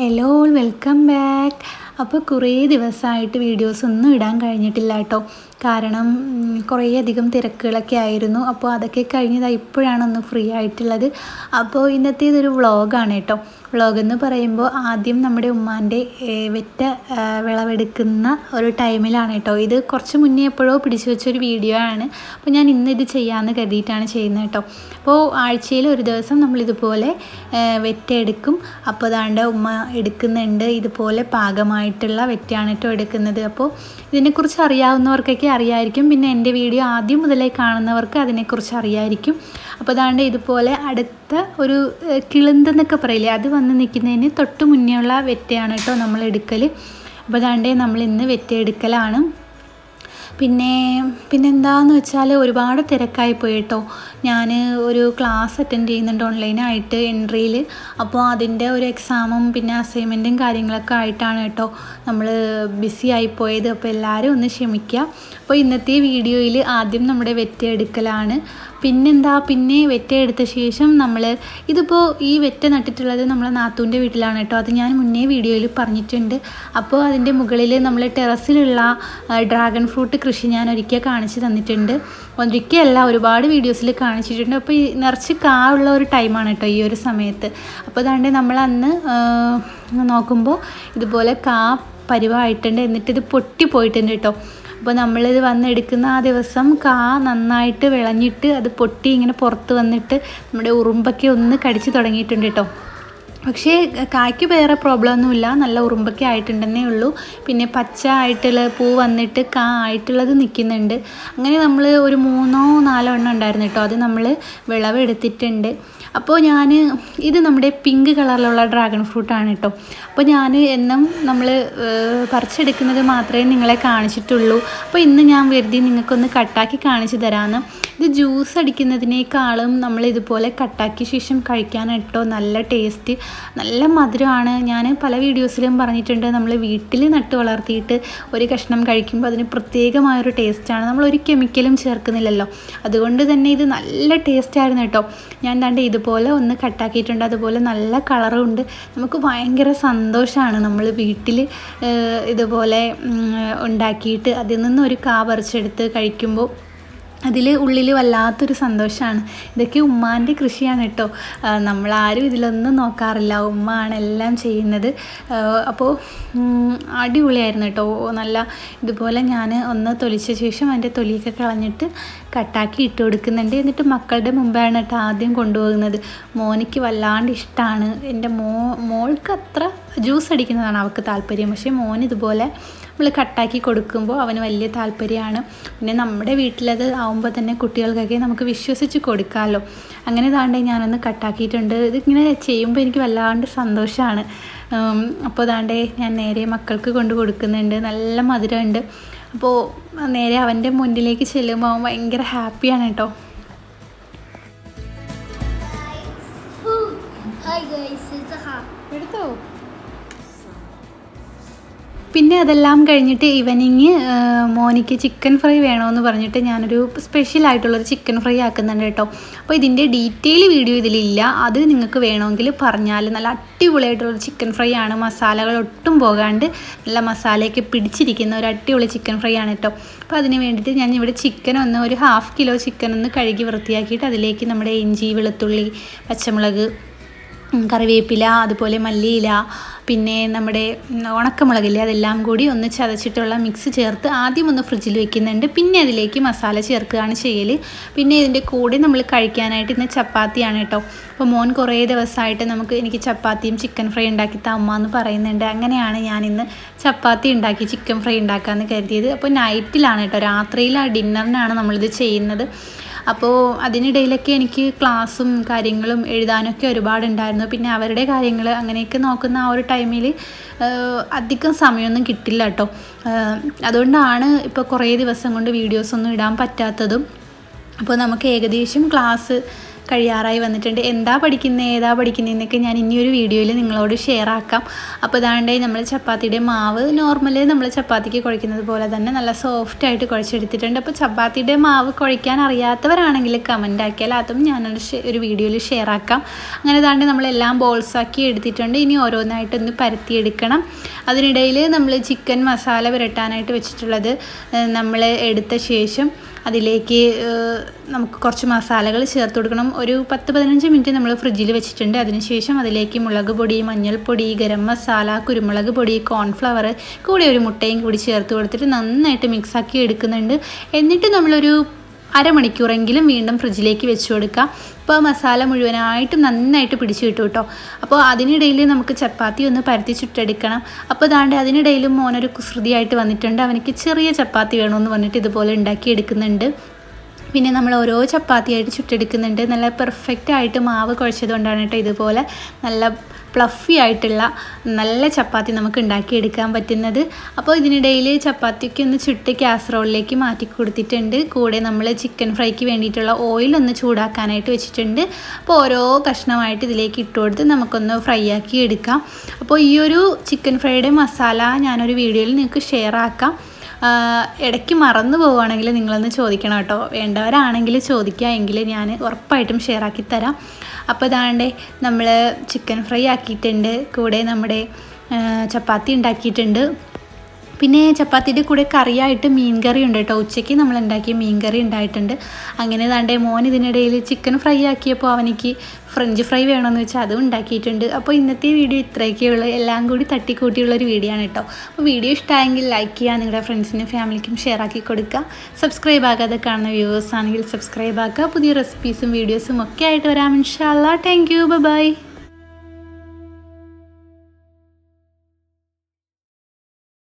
Hello welcome back അപ്പോൾ കുറേ ദിവസമായിട്ട് വീഡിയോസ് ഒന്നും ഇടാൻ കഴിഞ്ഞിട്ടില്ല കേട്ടോ. കാരണം കുറേയധികം തിരക്കുകളൊക്കെ ആയിരുന്നു. അപ്പോൾ അതൊക്കെ കഴിഞ്ഞതാ ഇപ്പോഴാണ് ഒന്ന് ഫ്രീ ആയിട്ടുള്ളത്. അപ്പോൾ ഇന്നത്തെ ഇതൊരു വ്ളോഗാണ് കേട്ടോ. വ്ളോഗ് എന്ന് പറയുമ്പോൾ ആദ്യം നമ്മുടെ ഉമ്മാന്റെ വെറ്റ വിളവെടുക്കുന്ന ഒരു ടൈമിലാണ് കേട്ടോ. ഇത് കുറച്ച് മുന്നേ എപ്പോഴോ പിടിച്ചു വെച്ചൊരു വീഡിയോ ആണ്. അപ്പോൾ ഞാൻ ഇന്ന് ഇത് ചെയ്യാമെന്ന് കരുതിയിട്ടാണ് ചെയ്യുന്നത് കേട്ടോ. അപ്പോൾ ആഴ്ചയിൽ ഒരു ദിവസം നമ്മളിതുപോലെ വെറ്റ എടുക്കും. അപ്പോൾ അതാണ്ട് ഉമ്മ എടുക്കുന്നുണ്ട് ഇതുപോലെ പാകമായിട്ടുള്ള വെറ്റയാണ് കേട്ടോ എടുക്കുന്നത്. അപ്പോൾ ഇതിനെക്കുറിച്ച് അറിയാവുന്നവർക്കൊക്കെ അറിയായിരിക്കും. പിന്നെ എന്റെ വീഡിയോ ആദ്യം മുതലേ കാണുന്നവർക്ക് അതിനെക്കുറിച്ച് അറിയായിരിക്കും. അപ്പോൾ അതാണ്ട് ഇതുപോലെ അടുത്ത ഒരു കിളുന്തെന്നൊക്കെ പറയില്ലേ അത് വന്ന് നിൽക്കുന്നതിന് തൊട്ട് മുന്നേ ഉള്ള വെറ്റയാണ് കേട്ടോ നമ്മൾ എടുക്കൽ അപ്പോൾ അതാണ്ട് നമ്മൾ ഇന്ന് വെറ്റ എടുക്കലാണ് പിന്നെ പിന്നെന്താന്ന് വെച്ചാൽ ഒരുപാട് തിരക്കായി പോയി കേട്ടോ. ഞാൻ ഒരു ക്ലാസ് അറ്റൻഡ് ചെയ്യുന്നുണ്ട് ഓൺലൈനായിട്ട് എൻട്രിയിൽ അപ്പോൾ അതിന്റെ ഒരു എക്സാമും പിന്നെ അസൈൻമെന്റും കാര്യങ്ങളൊക്കെ ആയിട്ടാണ് കേട്ടോ നമ്മൾ ബിസി ആയിപ്പോയത് അപ്പോൾ എല്ലാവരും ഒന്ന് ക്ഷമിക്കുക അപ്പോൾ ഇന്നത്തെ വീഡിയോയിൽ ആദ്യം നമ്മുടെ വെറ്റ എടുക്കലാണ് പിന്നെന്താ? പിന്നെ വെറ്റ എടുത്ത ശേഷം നമ്മൾ ഇതിപ്പോൾ ഈ വെറ്റ നട്ടിട്ടുള്ളത് നമ്മളെ നാത്തൂന്റെ വീട്ടിലാണ് കേട്ടോ. അത് ഞാൻ മുന്നേ വീഡിയോയിൽ പറഞ്ഞിട്ടുണ്ട്. അപ്പോൾ അതിന്റെ മുകളിൽ നമ്മൾ ടെറസിലുള്ള ഡ്രാഗൺ ഫ്രൂട്ട് കൃഷി ഞാൻ ഒരിക്കൽ കാണിച്ച് തന്നിട്ടുണ്ട്. ഒരിക്കലല്ല ഒരുപാട് വീഡിയോസിൽ കാണിച്ചിട്ടുണ്ട്. അപ്പോൾ ഈ നിറച്ച് കാ ഉള്ള ഒരു ടൈമാണ് കേട്ടോ ഈ ഒരു സമയത്ത്. അപ്പോൾ അതാണ്ട് നമ്മൾ അന്ന് നോക്കുമ്പോൾ ഇതുപോലെ കാ പരിവായിട്ടുണ്ട്. എന്നിട്ട് ഇത് പൊട്ടി പോയിട്ടുണ്ട് കേട്ടോ. അപ്പോൾ നമ്മളിത് വന്നെടുക്കുന്ന ആ ദിവസം കാ നന്നായിട്ട് വിളഞ്ഞിട്ട് അത് പൊട്ടി ഇങ്ങനെ പുറത്ത് വന്നിട്ട് നമ്മുടെ ഉറുമ്പൊക്കെ ഒന്ന് കടിച്ചു തുടങ്ങിയിട്ടുണ്ട് കേട്ടോ. പക്ഷേ കായ്ക്ക് വേറെ പ്രോബ്ലം ഒന്നുമില്ല നല്ല ഉറുമ്പൊക്കെ ആയിട്ടുണ്ടെന്നേ ഉള്ളൂ. പിന്നെ പച്ച ആയിട്ടുള്ള പൂ വന്നിട്ട് കാ ആയിട്ടുള്ളത് നിൽക്കുന്നുണ്ട്. അങ്ങനെ നമ്മൾ ഒരു മൂന്നോ നാലോ എണ്ണം ഉണ്ടായിരുന്നു കേട്ടോ. അത് നമ്മൾ വിളവെടുത്തിട്ടുണ്ട്. അപ്പോൾ ഞാൻ ഇത് നമ്മുടെ പിങ്ക് കളറിലുള്ള ഡ്രാഗൺ ഫ്രൂട്ടാണ് കേട്ടോ. അപ്പോൾ ഞാൻ എന്നും നമ്മൾ പറിച്ചെടുക്കുന്നത് മാത്രമേ നിങ്ങളെ കാണിച്ചിട്ടുള്ളൂ. അപ്പോൾ ഇന്ന് ഞാൻ വെറുതെ നിങ്ങൾക്കൊന്ന് കട്ടാക്കി കാണിച്ചു തരാമെന്ന് ഇത് ജ്യൂസ് അടിക്കുന്നതിനേക്കാളും നമ്മൾ ഇതുപോലെ കട്ടാക്കിയ ശേഷം കഴിക്കാനായിട്ടോ നല്ല ടേസ്റ്റ്. നല്ല മധുരമാണ്. ഞാൻ പല വീഡിയോസിലും പറഞ്ഞിട്ടുണ്ട് നമ്മൾ വീട്ടിൽ നട്ട് വളർത്തിയിട്ട് ഒരു കഷ്ണം കഴിക്കുമ്പോൾ അതിന് പ്രത്യേകമായൊരു ടേസ്റ്റാണ് നമ്മൾ ഒരു കെമിക്കലും ചേർക്കുന്നില്ലല്ലോ. അതുകൊണ്ട് തന്നെ ഇത് നല്ല ടേസ്റ്റായിരുന്നു കേട്ടോ. ഞാൻ ദാണ്ട് ഇതുപോലെ ഒന്ന് കട്ടാക്കിയിട്ടുണ്ട് അതുപോലെ നല്ല കളറും ഉണ്ട്. നമുക്ക് ഭയങ്കര സന്തോഷമാണ് നമ്മൾ വീട്ടിൽ ഇതുപോലെ ഉണ്ടാക്കിയിട്ട് അതിൽ നിന്ന് ഒരു കാ പറിച്ചെടുത്ത് കഴിക്കുമ്പോൾ അതിൽ ഉള്ളിൽ വല്ലാത്തൊരു സന്തോഷമാണ് ഇതൊക്കെ ഉമ്മാന്റെ കൃഷിയാണ് കേട്ടോ. നമ്മളാരും ഇതിലൊന്നും നോക്കാറില്ല. ഉമ്മയാണ് എല്ലാം ചെയ്യുന്നത്. അപ്പോൾ അടിപൊളിയായിരുന്നു കേട്ടോ. നല്ല ഇതുപോലെ ഞാൻ ഒന്ന് തൊലിച്ച ശേഷം അതിന്റെ തൊലിയൊക്കെ കളഞ്ഞിട്ട് കട്ടാക്കി ഇട്ട് കൊടുക്കുന്നുണ്ട്. എന്നിട്ട് മക്കളുടെ മുമ്പാണ് കേട്ടോ ആദ്യം കൊണ്ടുപോകുന്നത്. മോനിക്ക് വല്ലാണ്ട് ഇഷ്ടമാണ് എന്റെ മോ മോൾക്ക് അത്ര ജ്യൂസ് അടിക്കുന്നതാണ് അവൾക്ക് താല്പര്യം. പക്ഷേ മോൻ ഇതുപോലെ നമ്മൾ കട്ടാക്കി കൊടുക്കുമ്പോൾ അവന് വലിയ താല്പര്യമാണ്. പിന്നെ നമ്മുടെ വീട്ടിലത് ആവുമ്പോൾ തന്നെ കുട്ടികൾക്കൊക്കെ നമുക്ക് വിശ്വസിച്ച് കൊടുക്കാമല്ലോ അങ്ങനെ താണ്ടേ ഞാനൊന്ന് കട്ടാക്കിയിട്ടുണ്ട്. ഇതിങ്ങനെ ചെയ്യുമ്പോൾ എനിക്ക് വല്ലാണ്ട് സന്തോഷമാണ് അപ്പോൾ താണ്ടേ ഞാൻ നേരെ മക്കൾക്ക് കൊണ്ട് കൊടുക്കുന്നുണ്ട്. നല്ല മധുരമുണ്ട്. അപ്പോൾ നേരെ അവന്റെ മുന്നിലേക്ക് ചെല്ലുമ്പോൾ അവൻ ഭയങ്കര ഹാപ്പിയാണ് കേട്ടോ. എടുത്തോ? പിന്നെ അതെല്ലാം കഴിഞ്ഞിട്ട് ഈവനിങ് മോനിക്ക് ചിക്കൻ ഫ്രൈ വേണമെന്ന് പറഞ്ഞിട്ട് ഞാനൊരു സ്പെഷ്യൽ ആയിട്ടുള്ളൊരു ചിക്കൻ ഫ്രൈ ആക്കുന്നുണ്ട് കേട്ടോ. അപ്പോൾ ഇതിന്റെ ഡീറ്റെയിൽ വീഡിയോ ഇതിലില്ല. അത് നിങ്ങൾക്ക് വേണമെങ്കിൽ പറഞ്ഞാൽ നല്ല അടിപൊളിയായിട്ടുള്ളൊരു ചിക്കൻ ഫ്രൈ ആണ്. മസാലകൾ ഒട്ടും പോകാണ്ട് നല്ല മസാലയൊക്കെ പിടിച്ചിരിക്കുന്ന ഒരു അടിപൊളി ചിക്കൻ ഫ്രൈ ആണ് കേട്ടോ. അപ്പോൾ അതിന് വേണ്ടിയിട്ട് ഞാൻ ഇവിടെ ചിക്കൻ ഒന്ന് ഒരു ഹാഫ് കിലോ ചിക്കൻ ഒന്ന് കഴുകി വൃത്തിയാക്കിയിട്ട് അതിലേക്ക് നമ്മുടെ ഇഞ്ചി വെളുത്തുള്ളി പച്ചമുളക് കറിവേപ്പില അതുപോലെ മല്ലിയില പിന്നെ നമ്മുടെ ഉണക്കമുളകില്ലേ അതെല്ലാം കൂടി ഒന്ന് ചതച്ചിട്ടുള്ള മിക്സ് ചേർത്ത് ആദ്യം ഒന്ന് ഫ്രിഡ്ജിൽ വെക്കുന്നുണ്ട്. പിന്നെ അതിലേക്ക് മസാല ചേർക്കുകയാണ് ചെയ്യൽ പിന്നെ ഇതിന്റെ കൂടെ നമ്മൾ കഴിക്കാനായിട്ട് ഇന്ന് ചപ്പാത്തിയാണ് കേട്ടോ. അപ്പോൾ മോൻ കുറേ ദിവസമായിട്ട് നമുക്ക് എനിക്ക് ചപ്പാത്തിയും ചിക്കൻ ഫ്രൈ ഉണ്ടാക്കി തമ്മ എന്ന് പറയുന്നുണ്ട്. അങ്ങനെയാണ് ഞാൻ ഇന്ന് ചപ്പാത്തി ഉണ്ടാക്കി ചിക്കൻ ഫ്രൈ ഉണ്ടാക്കാമെന്ന് കരുതിയത്. അപ്പോൾ നൈറ്റിലാണ് കേട്ടോ. രാത്രിയിലാണ് ഡിന്നറിനാണ് നമ്മളിത് ചെയ്യുന്നത്. അപ്പോൾ അതിനിടയിലൊക്കെ എനിക്ക് ക്ലാസ്സും കാര്യങ്ങളും എഴുതാനൊക്കെ ഒരുപാടുണ്ടായിരുന്നു. പിന്നെ അവരുടെ കാര്യങ്ങൾ അങ്ങനെയൊക്കെ നോക്കുന്ന ആ ഒരു ടൈമിൽ അധികം സമയമൊന്നും കിട്ടില്ല കേട്ടോ അതുകൊണ്ടാണ് ഇപ്പോൾ കുറേ ദിവസം കൊണ്ട് വീഡിയോസ് ഒന്നും ഇടാൻ പറ്റാത്തതും. അപ്പോൾ നമുക്ക് ഏകദേശം ക്ലാസ് കഴിയാറായി വന്നിട്ടുണ്ട്. എന്താ പഠിക്കുന്നത് ഏതാ പഠിക്കുന്നതെന്നൊക്കെ ഞാൻ ഇനിയൊരു വീഡിയോയിൽ നിങ്ങളോട് ഷെയർ ആക്കാം. അപ്പോൾ ഇതാണ്ട് നമ്മൾ ചപ്പാത്തിയുടെ മാവ് നോർമലി നമ്മൾ ചപ്പാത്തിക്ക് കുഴയ്ക്കുന്നത് പോലെ തന്നെ നല്ല സോഫ്റ്റ് ആയിട്ട് കുഴച്ചെടുത്തിട്ടുണ്ട്. അപ്പോൾ ചപ്പാത്തിയുടെ മാവ് കുഴയ്ക്കാൻ അറിയാത്തവരാണെങ്കിൽ കമന്റ് ആക്കിയാൽ അതും ഞാനൊരു ഒരു വീഡിയോയിൽ ഷെയർ ആക്കാം. അങ്ങനെ ഇതാണ്ട് നമ്മളെല്ലാം ബോൾസ് ആക്കി എടുത്തിട്ടുണ്ട്. ഇനി ഓരോന്നായിട്ടൊന്ന് പരത്തിയെടുക്കണം. അതിനിടയിൽ നമ്മൾ ചിക്കൻ മസാല പുരട്ടാനായിട്ട് വെച്ചിട്ടുള്ളത് നമ്മൾ എടുത്ത ശേഷം അതിലേക്ക് നമുക്ക് കുറച്ച് മസാലകൾ ചേർത്ത് കൊടുക്കണം. ഒരു പത്ത് പതിനഞ്ച് മിനിറ്റ് നമ്മൾ ഫ്രിഡ്ജിൽ വെച്ചിട്ടുണ്ട്. അതിനുശേഷം അതിലേക്ക് മുളക് പൊടി മഞ്ഞൾപ്പൊടി ഗരം മസാല കുരുമുളക് പൊടി കോൺഫ്ലവർ കൂടി ഒരു മുട്ടയും കൂടി ചേർത്ത് കൊടുത്തിട്ട് നന്നായിട്ട് മിക്സാക്കി എടുക്കുന്നുണ്ട്. എന്നിട്ട് നമ്മളൊരു അരമണിക്കൂറെങ്കിലും വീണ്ടും ഫ്രിഡ്ജിലേക്ക് വെച്ച് കൊടുക്കുക അപ്പോൾ മസാല മുഴുവനായിട്ട് നന്നായിട്ട് പിടിച്ചു കിട്ടും കേട്ടോ അപ്പോൾ അതിനിടയിൽ നമുക്ക് ചപ്പാത്തി ഒന്ന് പരത്തി ചുട്ടെടുക്കണം അപ്പോൾ ദാണ്ട് അതിനിടയിലും മോനൊരു കുസൃതിയായിട്ട് വന്നിട്ടുണ്ട്. അവനിക്ക് ചെറിയ ചപ്പാത്തി വേണമെന്ന് പറഞ്ഞിട്ട് ഇതുപോലെ ഉണ്ടാക്കി എടുക്കുന്നുണ്ട് പിന്നെ നമ്മൾ ഓരോ ചപ്പാത്തിയായിട്ട് ചുട്ടെടുക്കുന്നുണ്ട്. നല്ല പെർഫെക്റ്റ് ആയിട്ട് മാവ് കുഴച്ചത് കൊണ്ടാണ് കേട്ടോ ഇതുപോലെ നല്ല പ്ലഫി ആയിട്ടുള്ള നല്ല ചപ്പാത്തി നമുക്ക് ഉണ്ടാക്കിയെടുക്കാൻ പറ്റുന്നത്. അപ്പോൾ ഇതിനിടയിൽ ചപ്പാത്തിക്ക് ഒന്ന് ചുട്ട് കാസറോളിലേക്ക് മാറ്റി കൊടുത്തിട്ടുണ്ട്. കൂടെ നമ്മൾ ചിക്കൻ ഫ്രൈക്ക് വേണ്ടിയിട്ടുള്ള ഓയിൽ ഒന്ന് ചൂടാക്കാനായിട്ട് വെച്ചിട്ടുണ്ട്. അപ്പോൾ ഓരോ കഷ്ണമായിട്ട് ഇതിലേക്ക് ഇട്ട് കൊടുത്ത് നമുക്കൊന്ന് ഫ്രൈ ആക്കി എടുക്കാം. അപ്പോൾ ഈ ഒരു ചിക്കൻ ഫ്രൈയുടെ മസാല ഞാനൊരു വീഡിയോയിൽ നിങ്ങൾക്ക് ഷെയർ ആക്കാം. ഇടയ്ക്ക് മറന്നു പോവുകയാണെങ്കിൽ നിങ്ങളൊന്ന് ചോദിക്കണം കേട്ടോ. വേണ്ടവരാണെങ്കിൽ ചോദിക്കുക. എങ്കിൽ ഞാൻ ഉറപ്പായിട്ടും ഷെയർ ആക്കി തരാം. അപ്പോൾ ഇതാണ്ട് നമ്മൾ ചിക്കൻ ഫ്രൈ ആക്കിയിട്ടുണ്ട്. കൂടെ നമ്മുടെ ചപ്പാത്തി ഉണ്ടാക്കിയിട്ടുണ്ട്. പിന്നെ ചപ്പാത്തിന്റെ കൂടെ കറിയായിട്ട് മീൻ കറി ഉണ്ട് കേട്ടോ. ഉച്ചയ്ക്ക് നമ്മൾ ഉണ്ടാക്കിയ മീൻ കറി ഉണ്ടായിട്ടുണ്ട്. അങ്ങനെ താണ്ടേ മോൻ ഇതിനിടയിൽ ചിക്കൻ ഫ്രൈ ആക്കിയപ്പോൾ അവനിക്ക് ഫ്രഞ്ച് ഫ്രൈ വേണമെന്ന് വെച്ചാൽ അതും ഉണ്ടാക്കിയിട്ടുണ്ട്. അപ്പോൾ ഇന്നത്തെ വീഡിയോ ഇത്രയൊക്കെയുള്ളൂ എല്ലാം കൂടി തട്ടിക്കൂട്ടിയുള്ളൊരു വീഡിയോ ആണ് കേട്ടോ. അപ്പോൾ വീഡിയോ ഇഷ്ടമായെങ്കിൽ ലൈക്ക് ചെയ്യുക നിങ്ങളുടെ ഫ്രണ്ട്സിനും ഫാമിലിക്കും ഷെയർ ആക്കി കൊടുക്കുക. സബ്സ്ക്രൈബ് ആകാതെ കാണുന്ന വ്യൂവേഴ്സ് ആണെങ്കിൽ സബ്സ്ക്രൈബ് ആക്കുക. പുതിയ റെസിപ്പീസും വീഡിയോസും ഒക്കെ ആയിട്ട് വരാം. ഇൻഷാല്ലാ താങ്ക് യു ബൈ